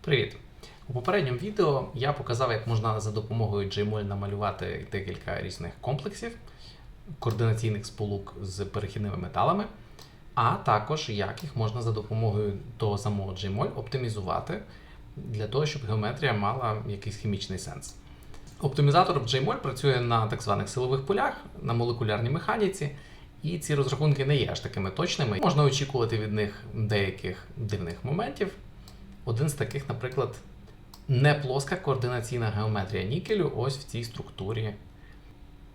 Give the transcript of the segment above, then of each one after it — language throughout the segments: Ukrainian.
Привіт! У попередньому відео я показав, як можна за допомогою Gmol намалювати декілька різних комплексів координаційних сполук з перехідними металами, а також як їх можна за допомогою того самого Gmol оптимізувати для того, щоб геометрія мала якийсь хімічний сенс. Оптимізатор в Gmol працює на так званих силових полях, на молекулярній механіці, і ці розрахунки не є аж такими точними. Можна очікувати від них деяких дивних моментів. Один з таких, наприклад, не плоска координаційна геометрія нікелю ось в цій структурі,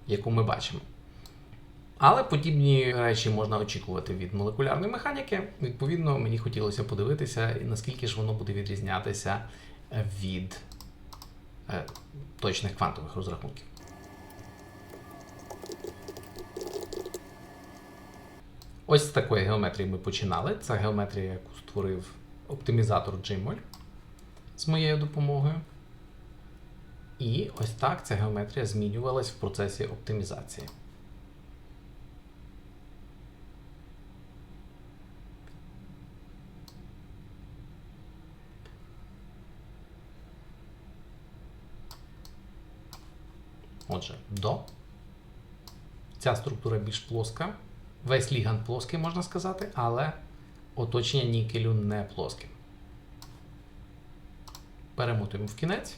яку ми бачимо. Але подібні речі можна очікувати від молекулярної механіки. Відповідно, мені хотілося подивитися, наскільки ж воно буде відрізнятися від е, точних квантових розрахунків. Ось з такої геометрії ми починали. Це геометрія, яку створив оптимізатор Gmol з моєю допомогою. І ось так ця геометрія змінювалась в процесі оптимізації. Отже, до. Ця структура більш плоска. Весь ліганд плоский, можна сказати, але оточення нікелю не плоске. Перемотуємо в кінець.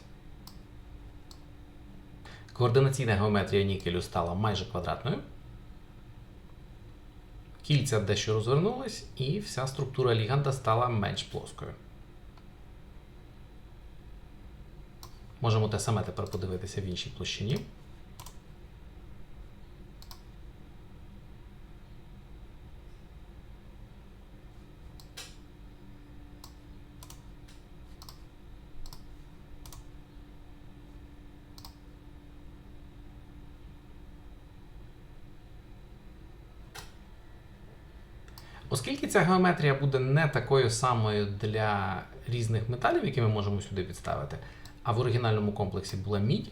Координаційна геометрія нікелю стала майже квадратною. Кільця дещо розвернулись, і вся структура ліганда стала менш плоскою. Можемо те саме тепер подивитися в іншій площині. Оскільки ця геометрія буде не такою самою для різних металів, які ми можемо сюди підставити, а в оригінальному комплексі була мідь,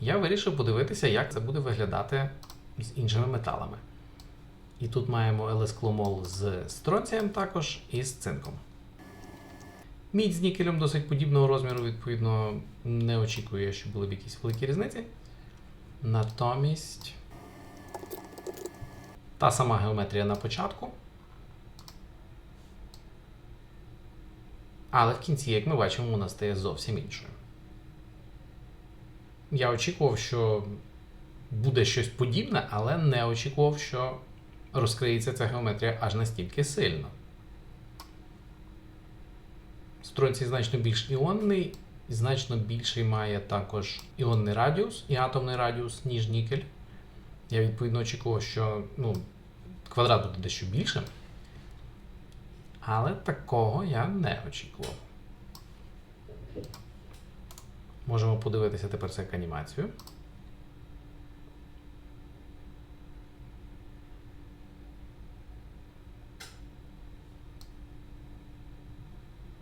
я вирішив подивитися, як це буде виглядати з іншими металами. І тут маємо елескломол з стронцієм також і з цинком. Мідь з нікелем досить подібного розміру, відповідно, не очікує, що були б якісь великі різниці. Натомість та сама геометрія на початку. Але в кінці, як ми бачимо, вона стає зовсім іншою. Я очікував, що буде щось подібне, але не очікував, що розкриється ця геометрія аж настільки сильно. Стронцій значно більш іонний, і значно більший має також іонний радіус і атомний радіус, ніж нікель. Я відповідно очікував, що ну, квадрат буде дещо більшим. Але такого я не очікував. Можемо подивитися тепер це як анімацію.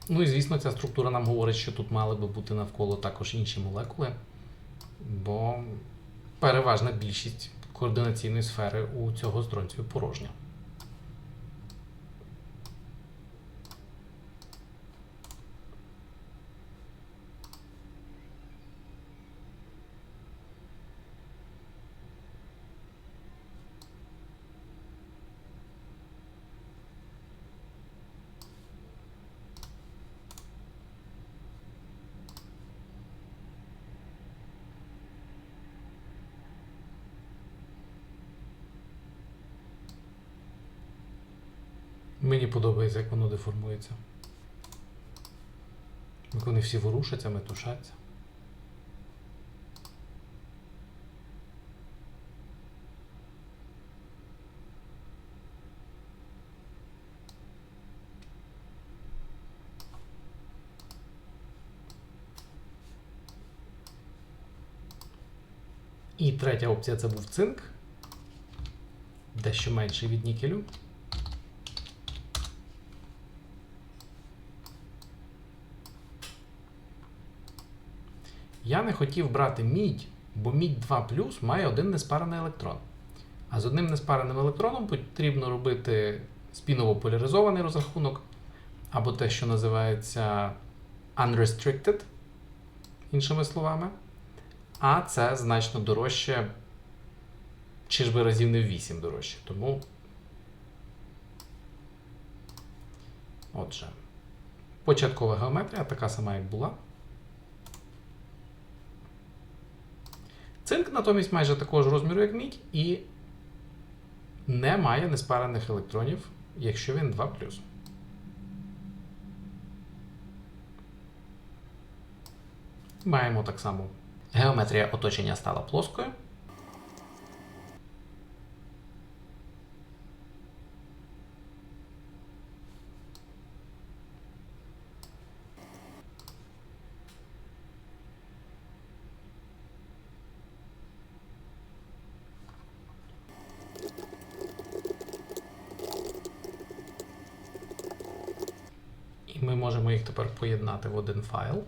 Ну і звісно, ця структура нам говорить, що тут мали би бути навколо також інші молекули, бо переважна більшість координаційної сфери у цього стронцію порожня. Мені подобається, як воно деформується. Як вони всі ворушаться, метушаться. І третя опція це був цинк. Дещо менший від нікелю. Я не хотів брати мідь, бо мідь 2 має один неспарений електрон. А з одним неспареним електроном потрібно робити спіново поляризований розрахунок, або те, що називається unrestricted, іншими словами. А це значно дорожче, чи ж би разів не в 8 дорожче. Тому. Отже, початкова геометрія така сама, як була. Цинк натомість майже такого ж розміру, як мідь, і не має неспарених електронів, якщо він 2 Маємо так само. Геометрія оточення стала плоскою. І ми можемо їх тепер поєднати в один файл.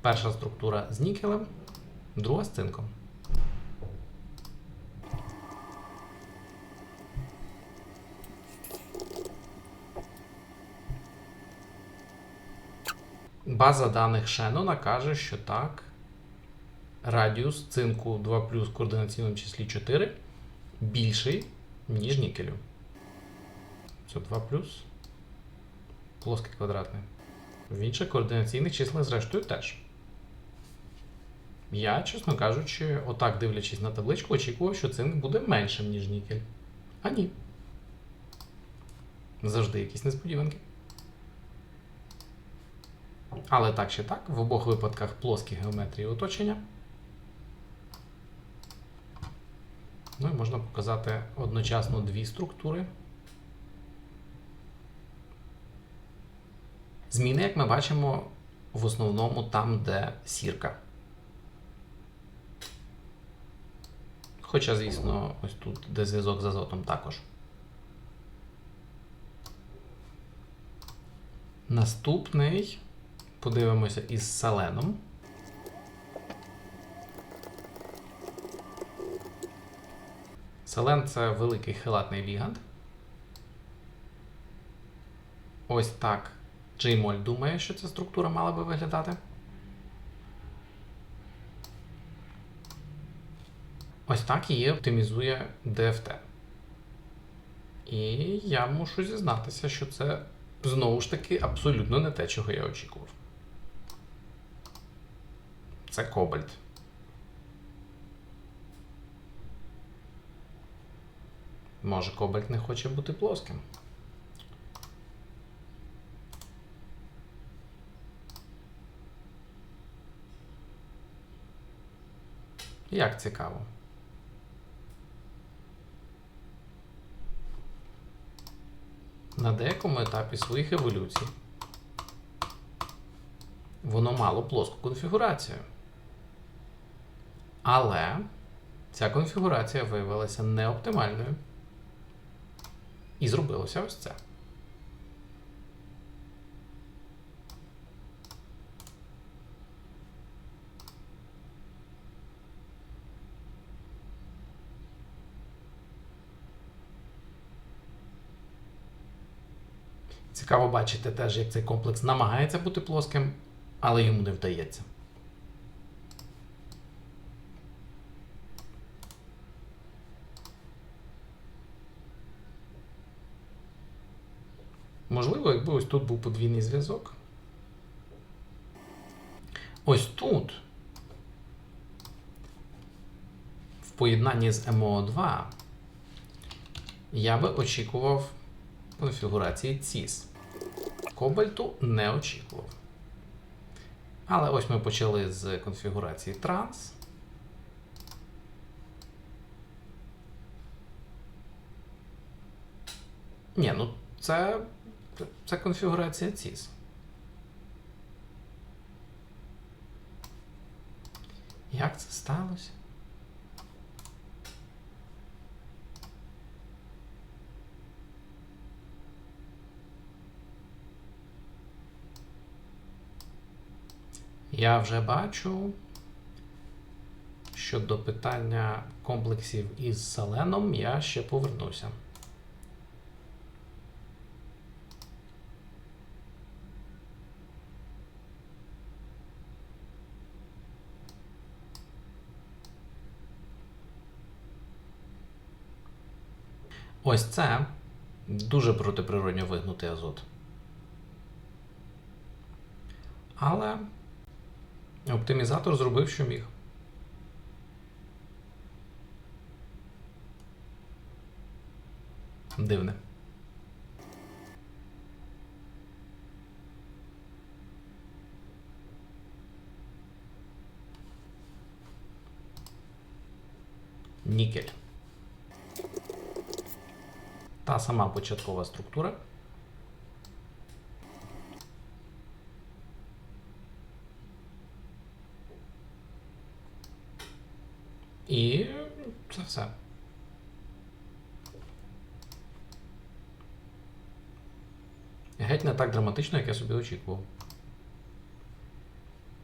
Перша структура з нікелем, друга з цинком. База даних Шеннона каже, що так. Радіус цинку 2 в координаційному числі 4 більший, ніж нікелю. Це 2 плоский квадратний. В інших координаційних числах, зрештою, теж. Я, чесно кажучи, отак дивлячись на табличку, очікував, що цинк буде меншим, ніж нікель. А ні. Завжди якісь несподіванки. Але так чи так, в обох випадках плоскі геометрії оточення. Ну і можна показати одночасно дві структури. Зміни, як ми бачимо, в основному там, де сірка. Хоча, звісно, ось тут, де зв'язок з азотом також. Наступний подивимося із селеном. Селен це великий хилатний лігант. Ось так Джеймоль думає, що ця структура мала би виглядати. Ось так її оптимізує DFT. І я мушу зізнатися, що це знову ж таки абсолютно не те, чого я очікував. Це кобальт. Може, кобальт не хоче бути плоским. Як цікаво. На деякому етапі своїх еволюцій воно мало плоску конфігурацію. Але ця конфігурація виявилася неоптимальною. І зробилося ось це. Цікаво бачити теж, як цей комплекс намагається бути плоским, але йому не вдається. Можливо, якби ось тут був подвійний зв'язок. Ось тут, в поєднанні з МО2, я би очікував конфігурації CIS. Кобальту не очікував. Але ось ми почали з конфігурації Trans. Ні, ну це, це конфігурація CIS. Як це сталося? Я вже бачу щодо питання комплексів із селеном я ще повернуся. Ось це дуже протиприродньо вигнутий азот. Але оптимізатор зробив, що міг. Дивне. Нікель. Та сама початкова структура. І це все. Геть не так драматично, як я собі очікував.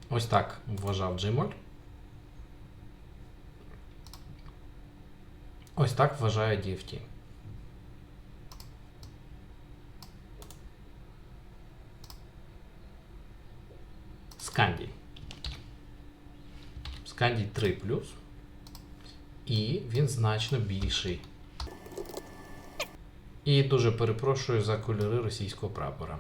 Ось так вважав Джеймоль. Ось так вважає DFT. Скандій. Скандій 3 І він значно більший. І дуже перепрошую за кольори російського прапора.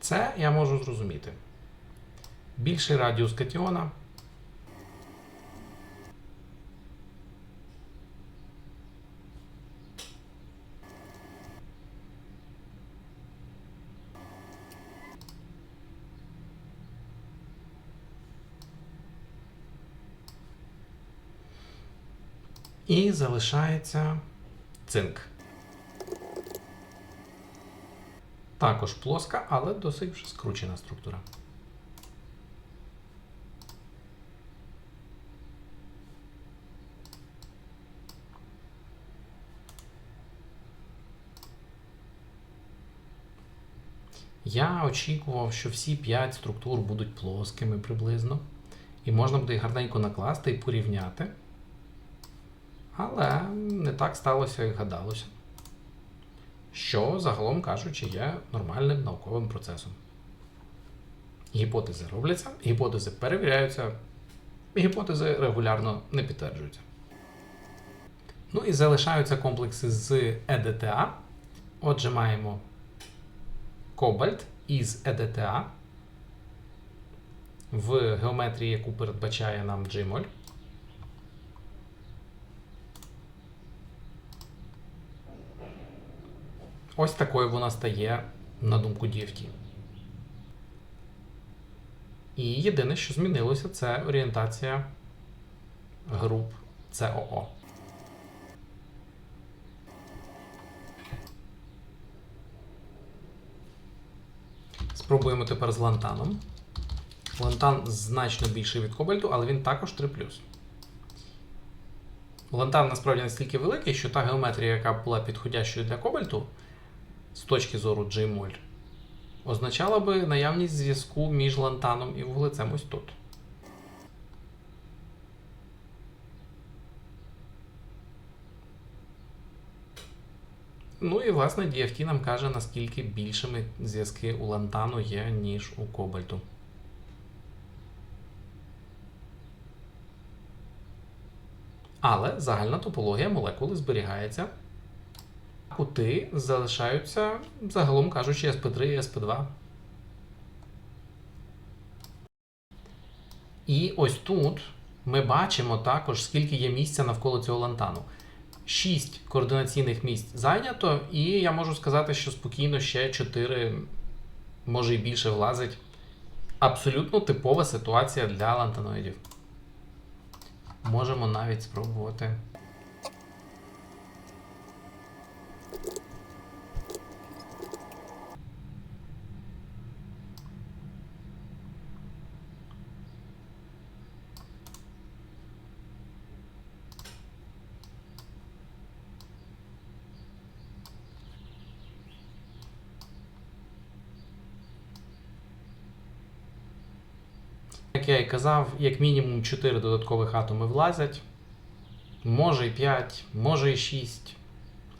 Це я можу зрозуміти. Більший радіус катіона. І залишається цинк. Також плоска, але досить вже скручена структура. Я очікував, що всі 5 структур будуть плоскими приблизно. І можна буде їх гарненько накласти і порівняти. Але не так сталося, як гадалося. Що, загалом кажучи, є нормальним науковим процесом. Гіпотези робляться, гіпотези перевіряються, гіпотези регулярно не підтверджуються. Ну і залишаються комплекси з EDTA. Отже, маємо кобальт із EDTA в геометрії, яку передбачає нам Gmol. Ось такою вона стає, на думку DFT. І єдине, що змінилося, це орієнтація груп COO. Спробуємо тепер з лантаном. Лантан значно більший від кобальту, але він також 3. Лантан насправді настільки великий, що та геометрія, яка була підходящою для кобальту, з точки зору Gmol, означала би наявність зв'язку між лантаном і вуглецем ось тут. Ну і власне DFT нам каже, наскільки більшими зв'язки у лантану є, ніж у кобальту. Але загальна топологія молекули зберігається. Кути залишаються, загалом кажучи, SP3 і SP2. І ось тут ми бачимо також, скільки є місця навколо цього лантану. 6 координаційних місць зайнято, і я можу сказати, що спокійно ще 4, може і більше влазить. Абсолютно типова ситуація для лантаноїдів. Можемо навіть спробувати. Як я і казав, як мінімум 4 додаткових атоми влазять. Може і 5, може і 6.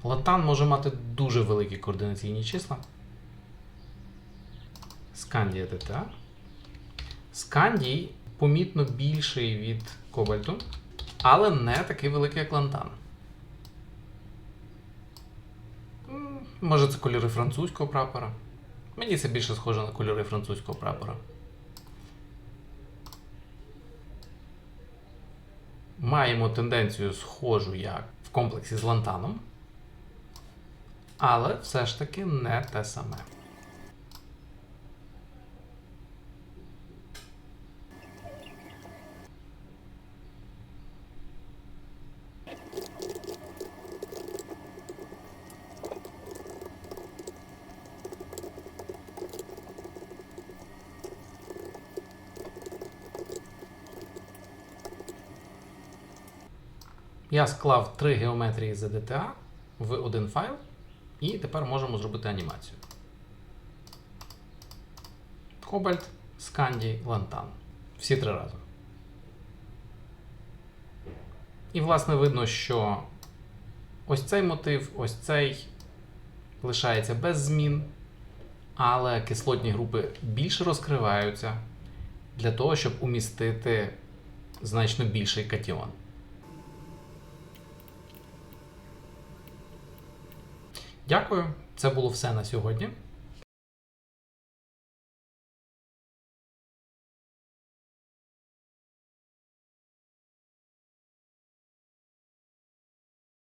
Лантан може мати дуже великі координаційні числа. Скандія ДТА. Скандій помітно більший від кобальту, але не такий великий, як лантан. Може, це кольори французького прапора. Мені це більше схоже на кольори французького прапора. Маємо тенденцію схожу як в комплексі з лантаном, але все ж таки не те саме. Я склав три геометрії з DTA в один файл, і тепер можемо зробити анімацію. Кобальт, Скандій, Лантан. Всі три разом. І, власне, видно, що ось цей мотив, ось цей лишається без змін, але кислотні групи більше розкриваються для того, щоб умістити значно більший катіон. Дякую. Це було все на сьогодні.